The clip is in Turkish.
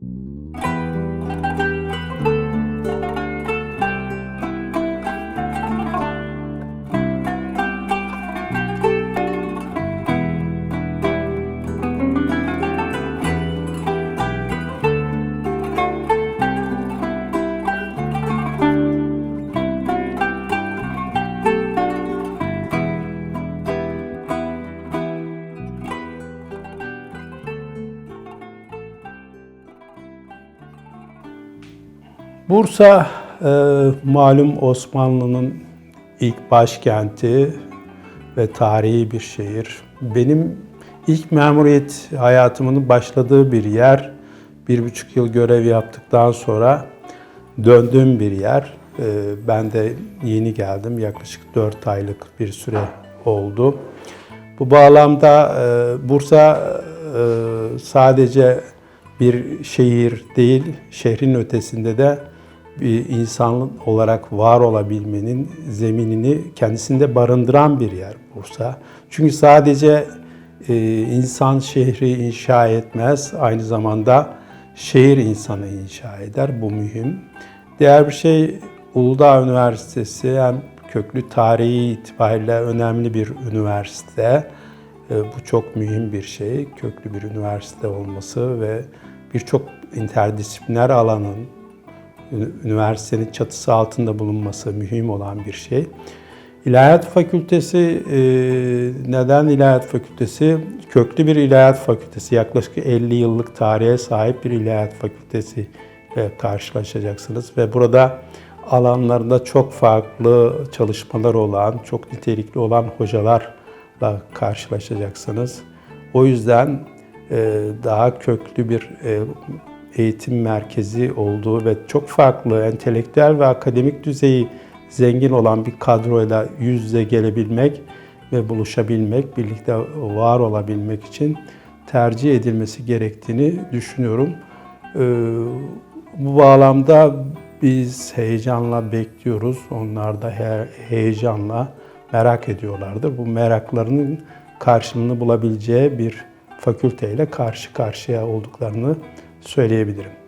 Música Bursa e, malum Osmanlı'nın ilk başkenti ve tarihi bir şehir. Benim ilk memuriyet hayatımın başladığı bir yer. Bir buçuk yıl görev yaptıktan sonra döndüğüm bir yer. E, ben de yeni geldim. Yaklaşık dört aylık bir süre oldu. Bu bağlamda e, Bursa e, sadece bir şehir değil, şehrin ötesinde de bir insan olarak var olabilmenin zeminini kendisinde barındıran bir yer Bursa. Çünkü sadece e, insan şehri inşa etmez, aynı zamanda şehir insanı inşa eder. Bu mühim. Diğer bir şey Uludağ Üniversitesi hem köklü tarihi itibariyle önemli bir üniversite. E, Bu çok mühim bir şey. Köklü bir üniversite olması ve birçok interdisipliner alanın üniversitenin çatısı altında bulunması mühim olan bir şey. İlahiyat Fakültesi, neden İlahiyat Fakültesi? Köklü bir İlahiyat Fakültesi, yaklaşık 50 yıllık tarihe sahip bir İlahiyat Fakültesi ile karşılaşacaksınız. Ve burada alanlarında çok farklı çalışmalar olan, çok nitelikli olan hocalarla karşılaşacaksınız. O yüzden daha köklü bir eğitim merkezi olduğu ve çok farklı entelektüel ve akademik düzeyi zengin olan bir kadroyla yüz yüze gelebilmek ve buluşabilmek, birlikte var olabilmek için tercih edilmesi gerektiğini düşünüyorum. Ee, Bu bağlamda biz heyecanla bekliyoruz. Onlar da he- heyecanla merak ediyorlardır. Bu meraklarının karşılığını bulabileceği bir fakülteyle karşı karşıya olduklarını söyleyebilirim.